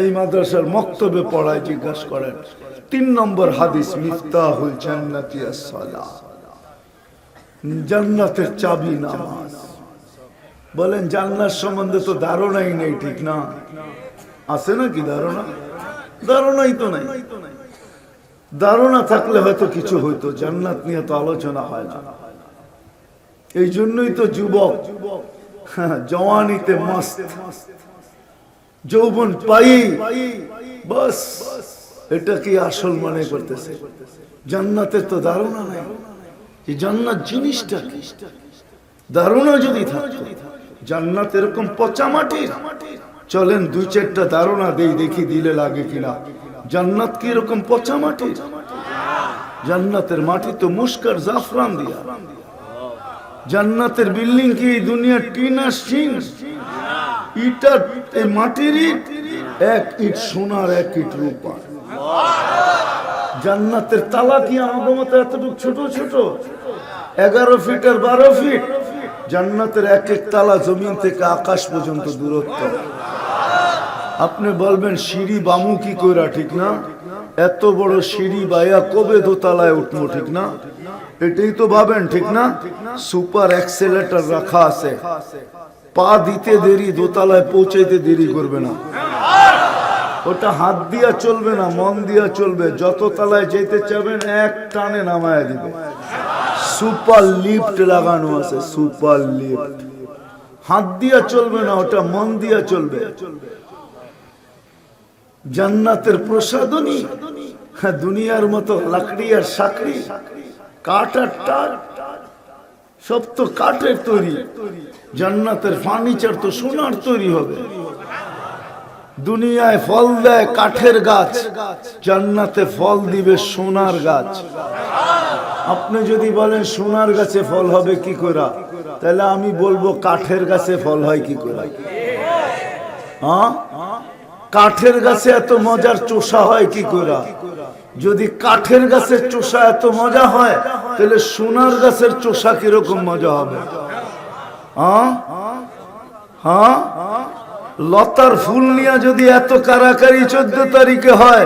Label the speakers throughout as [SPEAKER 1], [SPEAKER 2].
[SPEAKER 1] এই মাদ্রাসার মক্তবে পড়ায় জিজ্ঞাসা করেন তিন নম্বর হাদিস মিফতাহুল জান্নাতি as-সালাহ জান্নাতের চাবি নামাজ। বলেন জান্নাত সম্বন্ধে তো ধারণাই নেই ঠিক না? আছে নাকি ধারণা? ধারণাই তো নাই। ধারণা থাকলে হয়তো কিছু হইতো জান্নাত নিয়ে তো আলোচনা হয় না। এই জন্যই তো যুবক হ্যাঁ, জওয়ানিতে মস্ত। যৌবন পাই, বাস, এটা কি আসল মনে করতেছে? জান্নাতের তো ধারণা নাই। যে জান্নাত জিনিসটা ধারণা যদি থাকতো, জান্নাত এরকম পচা মাটির। চলেন দুই চারটা ধারণা দেই, দেখি দিলে লাগে কিনা। জান্নাত কি এরকম পচা মাটি জান্নাতের মাটি তো মুস্কার জাফরান দিয়া। জান্নাতের বিল্ডিং কি এই দুনিয়ার টিনা সিং ইটা এই মাটির এক ইট সোনার, এক ইট রূপা জান্নাতের তালা কি আমাদের মতো এতটুকু ছোট ছোট? এগারো ফিট আর বারো ফিট জান্নাতের এক এক তালা জমিন থেকে আকাশ পর্যন্ত দূরত্ব। আপনি বলবেন, সিঁড়ি বামু কি কইরা ঠিক না? এত বড় সিঁড়ি বাইয়া কবে দোতলায় উঠবো ঠিক না? এটাই তো ভাবেন, ঠিক না? সুপার এক্সেলেটার রাখা আছে। পা দিতে দেরি, দোতলায় পৌঁছাইতে দেরি করবে না। ওটা হাত দিয়া চলবে না, মন দিয়া চলবে। যত তলায় যেতে চাবেন, এক টানে নামায় দিবে। সুপার লিফট লাগানো আছে, সুপার লিফট। হাত দিয়া চলবে না, ওটা মন দিয়া চলবে। জান্নাতের প্রসাদনী হ্যাঁ দুনিয়ার মতো লাকড়ি আর সাকড়ি, কাঠ আর টাট সব তো কাঠের তৈরি। জান্নাতের ফার্নিচার তো সোনার তৈরি হবে। দুনিয়ায় ফল দেয় কাঠের গাছ, জান্নাতে ফল দিবে সোনার গাছ। আপনি যদি বলেন সোনার গাছে ফল হবে কি করে? তাহলে আমি বলব কাঠের গাছে ফল হয় কি করে? হ্যাঁ কাঠের গাছে এত মজার চোষা হয় কি করে যদি কাঠের গাছের চোষা এত মজা হয়, তাহলে সোনার গাছের চোষা কীরকম মজা হবে? হ্যাঁ? হ্যাঁ? লতার ফুল নিয়ে যদি এত কারাকারি চোদ্দ তারিখে হয়,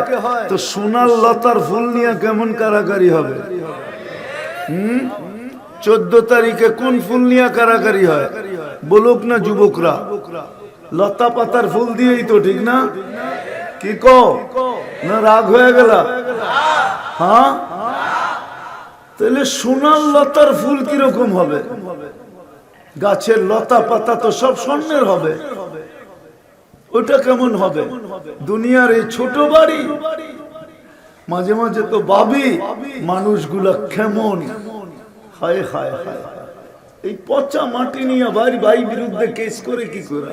[SPEAKER 1] তো সোনার লতার ফুল নিয়ে কেমন কারাকারি হবে? হুম? চোদ্দ তারিখে কোন ফুল নিয়ে কারাকারি হয়? বলুক না যুবকরা। লতা পাতার ফুল দিয়েই তো, ঠিক না? কি কো? না রাগ হয়ে গেল? হ্যাঁ? তাহলে সোনার লতার ফুল কীরকম হবে? গাছের লতা পাতা তো সব স্বর্ণের হবে। ওটা কেমন হবে? দুনিয়ার এই ছোট বাড়ি? মাঝে মাঝে তো ভাবি, মানুষগুলা কেমন? হায় হায় হায়। এই পচা মাটি নিয়ে ভাই ভাই বিরুদ্ধে কেস করে কি করে?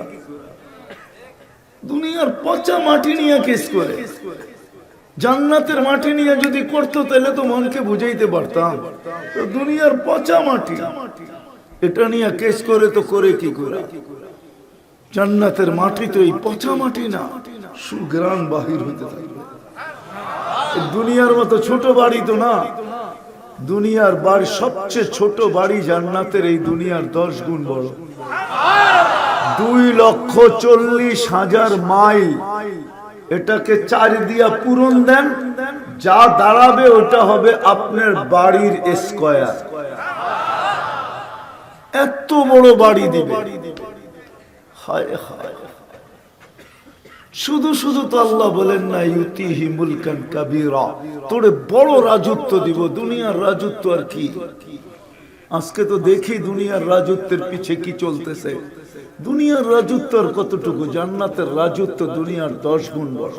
[SPEAKER 1] দুনিয়ার পচা মাটি নিয়ে কেস করে। জান্নাতের মাটি নিয়ে যদি করতো, তাহলে তো মনকে বুঝাইতে পারতাম। দুনিয়ার পচা মাটি, এটা নিয়ে কেস করে তো করে কি করে? জান্নাতের মাটি তো এই পচা মাটি না, সুগ্রাণ বাহির হতে থাকবে। দুনিয়ার মতো ছোট বাড়ি তো না, দুনিয়ার বাড়ি সবচেয়ে ছোট বাড়ি জান্নাতের এই দুনিয়ার দশ গুণ বড়। দুই লক্ষ চল্লিশ হাজার মাইল। এটাকে চার দিয়া পূরণ দেন, যা দাঁড়াবে ওটা হবে আপনার বাড়ির স্কয়ার। এত বড় বাড়ি দিবে। হায় হায়। শুধু শুধু তো আল্লাহ বলেন না, ইউতিহি মুলকান কাবীরা। তোরে বড় রাজত্ব দিব, দুনিয়ার রাজত্ব আর কি? আজকে তো দেখি দুনিয়ার রাজত্বের পিছে কি চলতেছে। দুনিয়ার রাজত্ব আর কতটুকু? জান্নাতের রাজত্ব দুনিয়ার দশ গুণ বড়।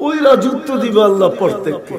[SPEAKER 1] ওই রাজত্ব দিবে আল্লাহ প্রত্যেককে।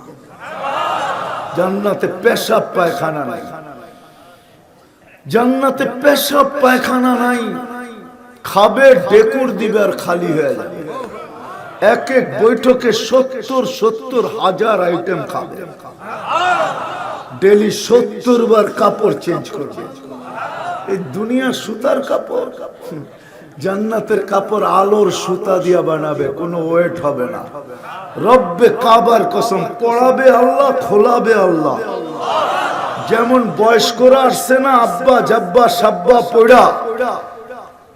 [SPEAKER 1] জান্নাতে পেশাব, পায়খানা নাই। জান্নাতে পেশাব, পায়খানা নাই। খাবে, ডেকুর দিবে আর খালি হয়ে যাবে। এক এক বৈঠকে সত্তর সত্তর হাজার আইটেম খাবে। ডেলি সত্তর বার কাপড় চেঞ্জ করবে। এই দুনিয়া সুতার কাপড়। হুম। জান্নাতের কাপড় আলোর সুতা দিয়া বানাবে, কোনো ওয়েট হবে না। রব্বে কাবার কসম, পড়াবে আল্লাহ, খোলাবে আল্লাহ। যেমন বয়স্করা আসছে না, আব্বা, জাব্বা, সাব্বা পড়া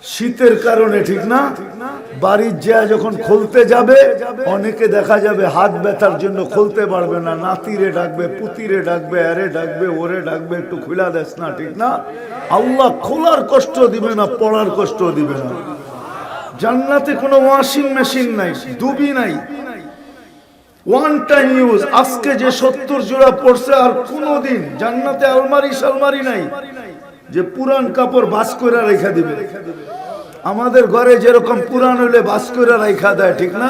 [SPEAKER 1] শীতের কারণে, ঠিক না? বাড়ির যা যখন খুলতে যাবে, অনেকে দেখা যাবে হাত ব্যথার জন্য খুলতে পারবে না। নাতিরে ডাকবে পুতিরে ডাকবে আরে ডাকবে, ওরে ডাকবে, একটু খুলা দেস না, ঠিক না? আল্লাহ খোলার কষ্ট দিবে না, পড়ার কষ্ট দিবে না। জান্নাতে কোনো ওয়াশিং মেশিন নাই ডুবি নাই। ওয়ান টাইম ইউজ আজকে যে সত্তর জোড়া পড়ছে আর কোনোদিন জান্নাতে আলমারি সালমারি নাই, যে পুরান কাপড় বাস করে রেখা দিবে। আমাদের ঘরে যেরকম পুরান হলে বাস করে রেখা দেয়, ঠিক না?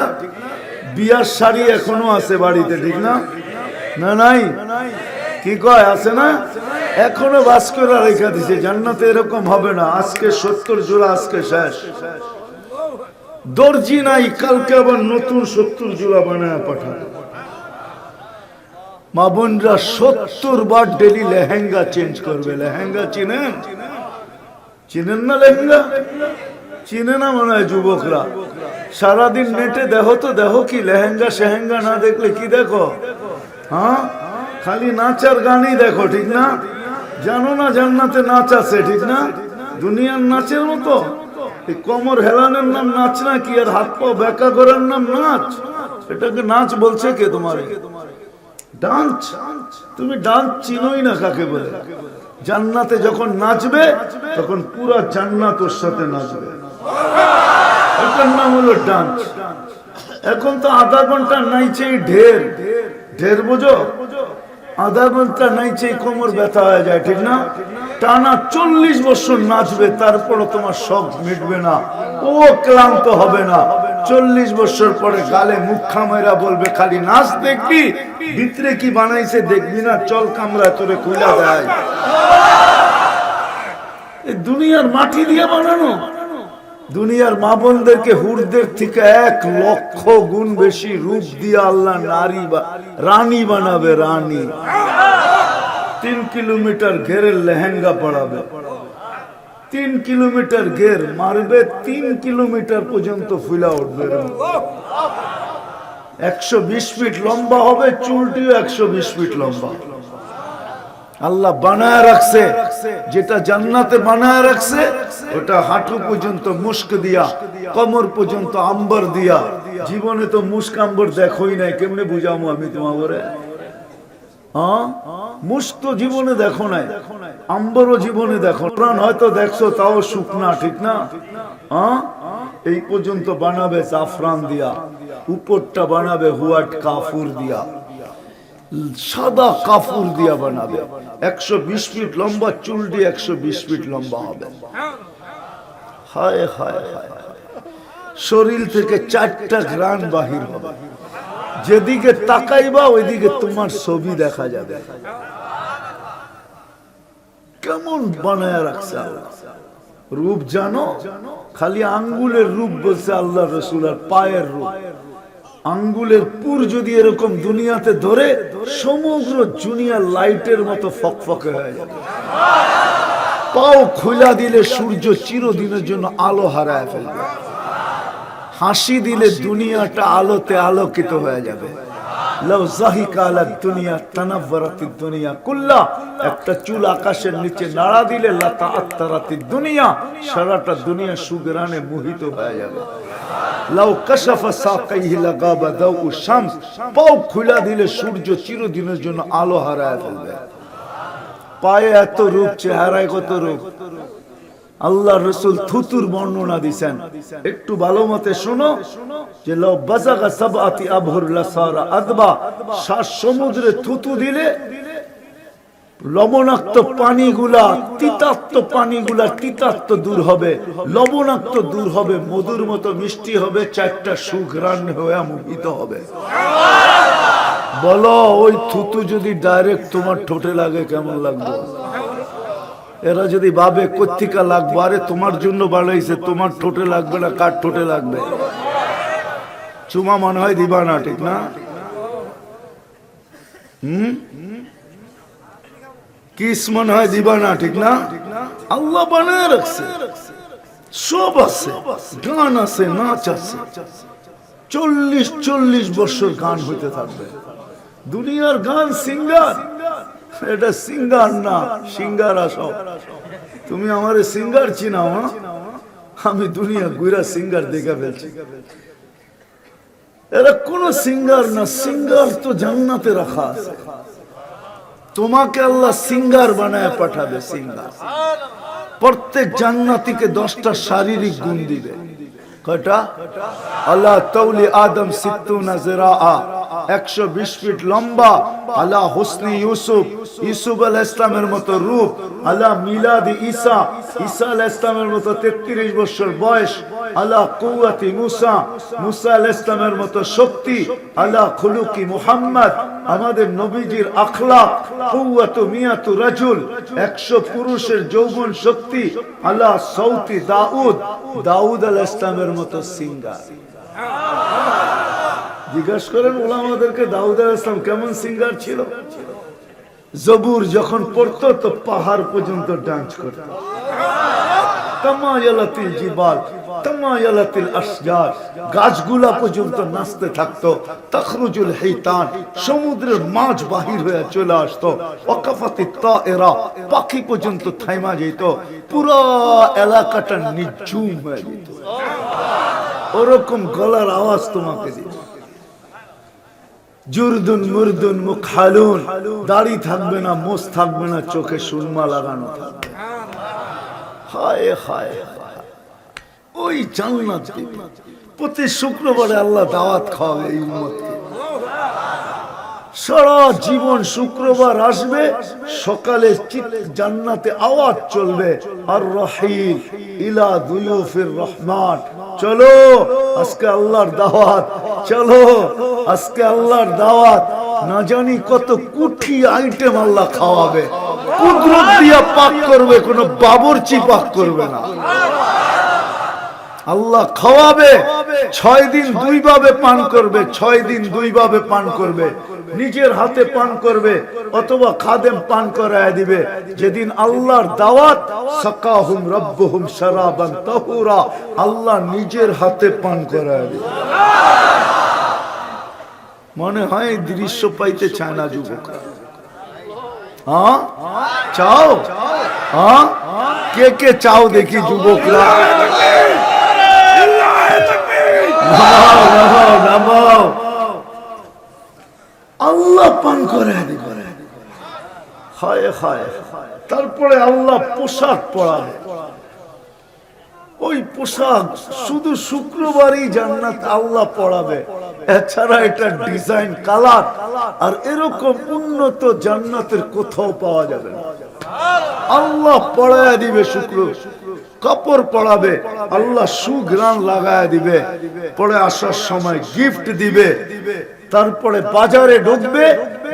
[SPEAKER 1] বিয়ার শাড়ি এখনও আছে বাড়িতে, ঠিক না? না, নাই? কি কয়, আছে না? এখনও বাস করে রেখা দিছে, জান্নাতে এরকম হবে না। আজকে সত্তর জোড়া, আজকে শেষ। দর্জি নাই, কালকে আবার নতুন সত্তর জোড়া বানায় পাঠান মা বোনরা সত্তর বার ডেলি লেহেঙ্গা চেঞ্জ করবে। লেহেঙ্গা চিনেন? চিনেন না লেহেঙ্গা? চিনে না মনে হয় যুবকরা? সারাদিন নেটে দেখো তো, দেখো কি লেহেঙ্গা সেহেঙ্গা না দেখলে কি দেখো? হ্যাঁ? খালি নাচার গানই দেখো, ঠিক না? জানো না জান্নাতে নাচ আছে, ঠিক না? দুনিয়ার নাচের মতো? কোমর হেলানোর নাম নাচ না কি? আর হাত পা বেকা করার নাম নাচ? এটাকে নাচ বলছে কে তোমার? ডান্স? তুমি ডান্স চিনোই না কাকে বলে? জান্নাতে যখন নাচবে, তখন পুরা জান্নাত ওর সাথে নাচবে। এটার নাম হলো ডান্স। এখন তো আধা ঘণ্টা নাইছে ঢের। ঢের বোঝো? আধা ঘণ্টা নাইছে কোমর ব্যথা হয়ে যায়, ঠিক না? টানা চল্লিশ বছর নাচবে, তারপরও তোমার শখ মিটবে না। ও ক্লান্ত হবে না। চল্লিশ বছর পরে গালে মুখ খামেরা বলবে, খালি নাচ দেখবি? ভিতরে কি বানাইছে দেখবি না? চল কামরা তোরে খুলে দেয়। দুনিয়ার মাটি দিয়ে বানানো। দুনিয়ার মা বোনদেরকে হুরদের থেকে এক লক্ষ গুণ বেশি রূপ দিয়ে আল্লাহ নারী বা রানী বানাবে, রানী। তিন কিলোমিটার ঘেরের লেহেঙ্গা পড়াবে তিন কিলোমিটার ঘের মারবে, তিন কিলোমিটার পর্যন্ত ফুলা উঠবে। একশো বিশ ফিট লম্বা হবে, চুলটিও একশো বিশ ফিট লম্বা। আল্লাহ বানায় রাখছে, যেটা জান্নাতে বানায় রাখছে, ওটা হাঁটু পর্যন্ত মুস্ক দিয়া, কমর পর্যন্ত আম্বর দিয়া। জীবনে তো মুস্ক আম্বর দেখোই নাই, কেমনে বুঝামো আমি তোমাকে জীবনে দেখো নাই, আম্বরও জীবনে দেখো হয়তো দেখছ, তাও শুকনা, ঠিক না? এই পর্যন্ত বানাবে জাফরান দিয়া, উপরটা বানাবে হুয়াট কাফুর দিয়া। সাদা কাফুর দিয়া বানাবে। একশো বিশ ফিট লম্বা চুলটি একশো বিশ ফিট লম্বা হবে। শরীর থেকে চারটা গ্রান বাহির হবে। যেদিকে তাকাইবা, ওইদিকে তোমার ছবি দেখা যাবে। কেমন বানায় রাখছে রূপ জানো? খালি আঙ্গুলের রূপ বলছে আল্লাহ রসুল আর পায়ের রূপ। আঙ্গুলের পুর যদি এরকম দুনিয়াতে ধরে, সমগ্র জুনিয়ার লাইটের মতো ফকফকে হয়ে যাবে। পাও খোলা দিলে সূর্য চিরদিনের জন্য আলো হারায় ফেলবে। হাসি দিলে দুনিয়াটা আলোতে আলোকিত হয়ে যাবে। দুনিয়া তানাব্বারাতিদ দুনিয়া, কুল্লা। একটা চুল আকাশের নিচে নাড়া দিলে লাতা আত্তারাতিদ দুনিয়া, সারাটা দুনিয়া সুগরানে খুলা দিলে সূর্য চিরদিনের জন্য আলো হারায় ফেলবে। পায়ে এত রূপ, চেহারায় কত রূপ? আল্লাহ রসুল থুতুর বর্ণনা দিছেন। একটু ভালো মতে শোনো, যে সমুদ্রে থুতু দিলে লবণাক্ত পানিগুলা তিতাক্ত পানিগুলা তিতাক্ত দূর হবে, লবণাক্ত দূর হবে, মধুর মতো মিষ্টি হবে, চারটা সুখ সুঘ্রাণ হয়ে মোহিত হবে। বলো, ওই থুতু যদি ডাইরেক্ট তোমার ঠোঁটে লাগে, কেমন লাগবে? এরা যদি ভাবে কর্তিকা লাগবে? আরে, তোমার জন্য বাড়াইছে তোমার ঠোঁটে লাগবে না, কার ঠোঁটে লাগবে? চুমা মনে হয় দিবা না ঠিক না? কিস মনে হয় দিবা না ঠিক না? আল্লাহ বানায় রাখছে। সব আছে। গান আছে, নাচ আছে। চল্লিশ চল্লিশ বছর গান হইতে থাকবে। দুনিয়ার গান, সিঙ্গার। এটা সিঙ্গার না, সিঙ্গার সব তুমি আমার সিঙ্গার চিনাও হ্যাঁ? আমি দুনিয়া গুইরা সিঙ্গার দেখে ফেলছি। এরা কোন সিঙ্গার না, সিঙ্গার তো জান্নাতে রাখা আছে। তোমাকে আল্লাহ সিঙ্গার বানায় পাঠাবে, সিঙ্গার। প্রত্যেক জান্নাতিকে দশটা শারীরিক গুণ দিবে। কয়টা? আল্লাহ তৌলি আদম সিত্তুনা জিরাআ। একশো বিশ ফিট লম্বা, আল্লাহ হোসনি ইউসুফ ইউসুফ আল ইসলামের মতো রূপ, আল্লাহ মিলাদি ঈসা ঈসা আল ইসলামের মতো তেত্রিশ বছর বয়স, আল্লাহ কুয়াতি মুসা মুসা আল ইসলামের মতো শক্তি, আল্লাহ খুলুকি মুহাম্মদ, আমাদের নবীজির আখলাক কুয়াতু মিয়াতু রাজুল, একশো পুরুষের যৌবন শক্তি, আল্লাহ সৌতি দাউদ দাউদ আল ইসলামের মতো সিঙ্গার। জিজ্ঞাসা করেন ওলামাদেরকে, দাউদ আল ইসলাম কেমন সিঙ্গার ছিল? জবুর যখন পড়তো, তো পাহাড় পর্যন্ত ডান্স করত। সমুদ্রের বাহির হয়ে চলে আসতো। পাখি পর্যন্ত থাইমা যেত। পুরো এলাকাটা হয়ে যেত। ওরকম গলার আওয়াজ তোমাকে দিত। জুরদুন মুরদুন মুখ মুখালুন দাড়ি থাকবে না মোস থাকবে না, চোখে সুরমা লাগানো থাকবে হায় হায়। ওই জান্নাত। প্রতি শুক্রবারে আল্লাহ দাওয়াত খাওয়াবে এই উম্মতকে সারা জীবন শুক্রবার আসবে, সকালে জান্নাতে আওয়াজ চলবে। আর রহিল ইলা দুয়ুফির রহমান। চলো, আজকে আল্লাহর দাওয়াত, চলো, আজকে আল্লাহর দাওয়াত। না জানি কত কুঠি আইটেম আল্লাহ খাওয়াবে। কুদরত দিয়া পাক করবে, কোনো বাবরচি পাক করবে না। আল্লাহ খাওয়াবে, ছয় দিন দুই ভাবে পান করবে, ছয় দিন দুই ভাবে পান করবে। নিজের হাতে পান করবে অথবা খাদেম পান করায় দিবে। যেদিন আল্লাহর দাওয়াত, সাকাহুম রব্বুহুম শারাবান তাহুরা, আল্লাহ নিজের হাতে পান করায় দিবে। মনে হয় দৃশ্য পাইতে চায় না যুবকরা হ্যাঁ? চাও? হ্যাঁ? কে কে চাও দেখি যুবকরা? পান করে তারপরে আল্লাহ পোশাক পরাবে ওই পোশাক শুধু শুক্রবারই জান্নাত আল্লাহ পড়াবে এছাড়া এটা ডিজাইন কালার, আর এরকম উন্নত জান্নাতের কোথাও পাওয়া যাবে আল্লাহ পড়ায় দিবে শুক্র, কাপড় পড়াবে আল্লাহ সুগ্রান লাগায় দিবে, পরে আসার সময় গিফট দিবে, তারপরে বাজারে ঢুকবে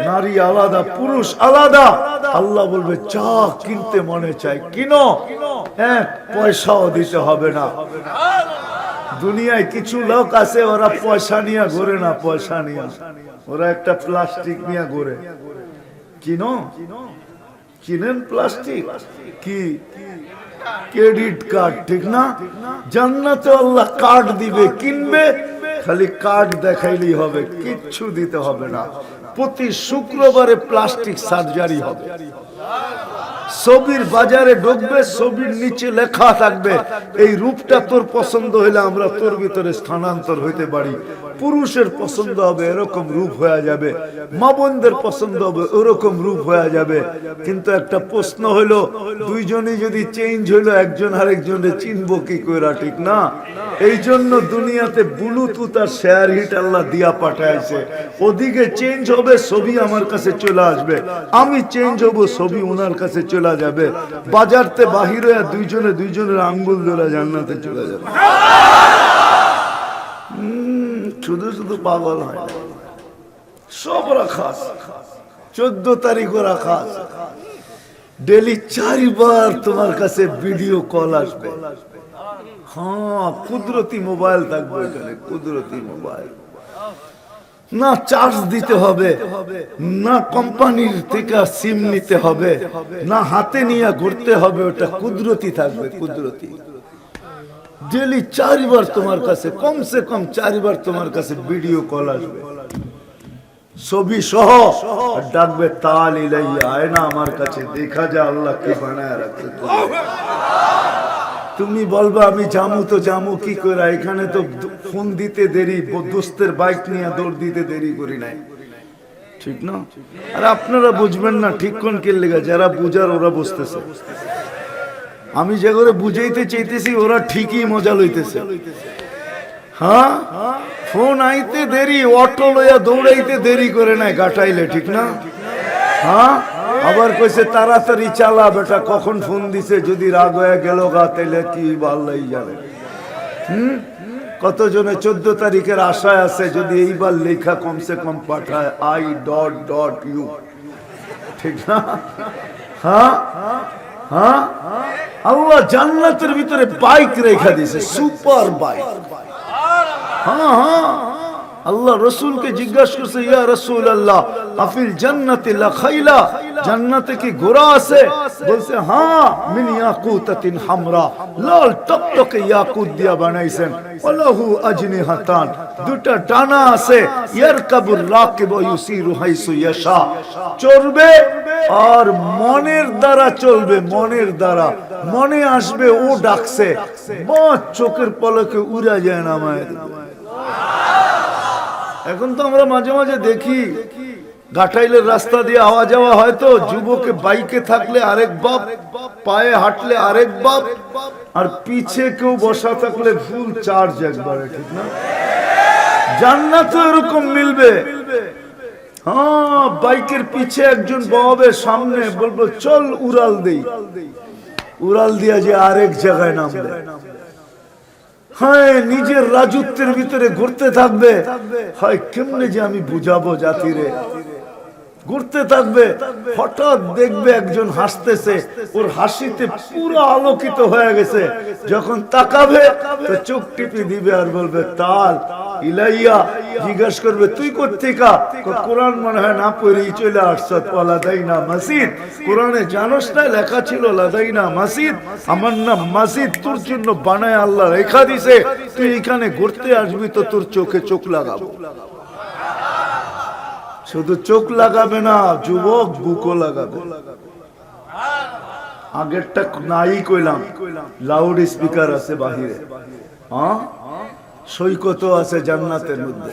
[SPEAKER 1] নারী আলাদা, পুরুষ আলাদা। আল্লাহ বলবে চা কিনতে মনে চাই কিনো। হ্যাঁ পয়সাও দিতে হবে না। দুনিয়ায় কিছু লোক আছে, ওরা পয়সা নিয়ে ঘুরে না, পয়সা নিয়ে। ওরা একটা প্লাস্টিক নিয়ে ঘুরে। কিনো? কিনেন প্লাস্টিক? কি? ক্রেডিট কার্ড, ঠিক না? জান্নাতে আল্লাহ কার্ড দিবে, কিনবে। খালি কার্ড দেখাইলেই হবে, কিচ্ছু দিতে হবে না। প্রতি শুক্রবারে প্লাস্টিক সার্জারি হবে। ছবির বাজারে ঢুকবে, ছবির নিচে লেখা থাকবে, এই রূপটা তোর পছন্দ হলে আমরা তোর ভিতরে স্থানান্তর হইতে পারি। পুরুষের পছন্দ হবে এরকম রূপ হয়ে যাবে, মা বোনদের পছন্দ হবে ওরকম রূপ হয়ে যাবে। কিন্তু একটা প্রশ্ন হইল দুইজনই যদি চেঞ্জ হইল একজন আরেকজনে চিনবো কি কইরা, ঠিক না? এই জন্য দুনিয়াতে ব্লুটুথ আর শেয়ার হিট আল্লাহ দিয়া পাঠাইছে। ওদিকে চেঞ্জ হবে, ছবি আমার কাছে চলে আসবে। আমি চেঞ্জ হব, ছবি ওনার কাছে চলে যাবে। বাজারতে বাহির হয়ে দুইজনে দুইজনের আঙ্গুল ধরে জান্নাতে চলে যাবে। শুধু শুধু পাগল হয়। সব রাখা। চোদ্দ তারিখও রাখা। ডেলি চারবার তোমার কাছে ভিডিও কল আসবে হ্যাঁ কুদরতি মোবাইল থাকবে এখানে, কুদরতি মোবাইল না চার্জ দিতে হবে, না কোম্পানির থেকে সিম নিতে হবে, না হাতে নিয়ে ঘুরতে হবে, ওটা কুদরতি থাকবে, কুদরতি ডেলি চারবার তোমার কাছে, কমসে কম চারবার তোমার কাছে ভিডিও কল আসবে। ছবি সহ ডাকবে, তাল ইলাইয়া, আয় না আমার কাছে, দেখা যা আল্লাহ কে বানায় রাখছে তুমি। বলবা, আমি জামু তো জামু, কি করে এখানে তো ফোন দিতে দেরি, দোস্তের বাইক নিয়ে দৌড় দিতে দেরি করি নাই। ঠিক না? আর আপনারা বুঝবেন না, ঠিক কোন কে লেগে যারা বুঝার ওরা বুঝতেছে। আমি যে করে বুঝাইতে চাইতেছি, ওরা ঠিকই মজা লইতেছে। হ্যাঁ? ফোন আইতে দেরি, অটো লইয়া দৌড়াইতে দেরি করে নাই গাটাইলে ঠিক না? হ্যাঁ? আবার কইছে, তাড়াতাড়ি চালা বেটা, কখন ফোন দিছে? যদি রাগ হয়ে গেল গা, তাইলে কি বাল্লাই যাবে? হুম? কতজনে চোদ্দ তারিখের আশায় আছে, যদি এইবার লেখা কমসে কম পাঠায়, আই ডট ডট ইউ। ঠিক না? হ্যাঁ? হ্যাঁ? আল্লাহ জান্নাতের ভিতরে বাইক রেখা দিয়েছে সুপার বাইক হ্যাঁ হ্যাঁ। আল্লাহ রসুলকে জিজ্ঞাসা করছে, ইয়া রসুল আল্লাহ আফিল জান্নাতে লাখাইলা জান্নাতে কি ঘোড়া আছে? বলছে হ্যাঁ মিন ইয়াকুতাতিন হামরা। লাল টকটকে ইয়াকুত দিয়া বানাইছেন। ওয়ালাহু আজনিহাতান। দুটা ডানা আছে। ইয়ারকাবুর রাকিব ইউসিরু হাইসু ইয়াশা। চড়বে আর মনের দ্বারা চলবে, মনের দ্বারা। মনে আসবে, ও ডাকছে। বাঁ চোখের পলকে উড়া যায় না মায়ের। এখন তো আমরা মাঝে মাঝে দেখি গাটাইলের রাস্তা দিয়ে আওয়া যাওয়া হয়তো, যুবকে বাইকে থাকলে আরেক বাপ, পায়ে হাঁটলে আরেক বাপ, আর পিছে কেউ বসা থাকলে ফুল চার্জ একবারে, ঠিক না? জান্নাত এরকম মিলবে? হ্যাঁ বাইকের পিছে একজন বহাবে সামনে বলব, চল উড়াল দেই। উড়াল দিয়া যে আরেক জায়গায় নামবে। হ্যাঁ নিজের রাজত্বের ভিতরে ঘুরতে থাকবে। হয় কেমনে যে আমি বুঝাবো জাতিরে? ঘুরতে থাকবে, হঠাৎ দেখবে একজন হাসতেছে, ওর হাসিতে পুরো আলোকিত হয়ে গেছে। যখন তাকাবে, তো চোখ টিপি দিবে আর বলবে, তাল, ইলাইয়া। জিজ্ঞাসা করবে, তুই কোথেকা কোরআন মনে হয়, না পড়ি চলে আসছত লাদাইনা মসজিদ কোরআনে জানোস না, লেখা ছিল, লাদাইনা মসজিদ আমার নাম মসজিদ তোর জন্য বানায় আল্লাহ রেখা দিছে। তুই এখানে ঘুরতে আসবি, তো তোর চোখে চোখ লাগাবো। শুধু চোখ লাগাবে না, যুবক বুকও লাগাবে। আগেরটা নাই কইলাম লাউড স্পিকার আছে বাহিরে। হ্যাঁ সৈকতও আছে জান্নাতের মধ্যে।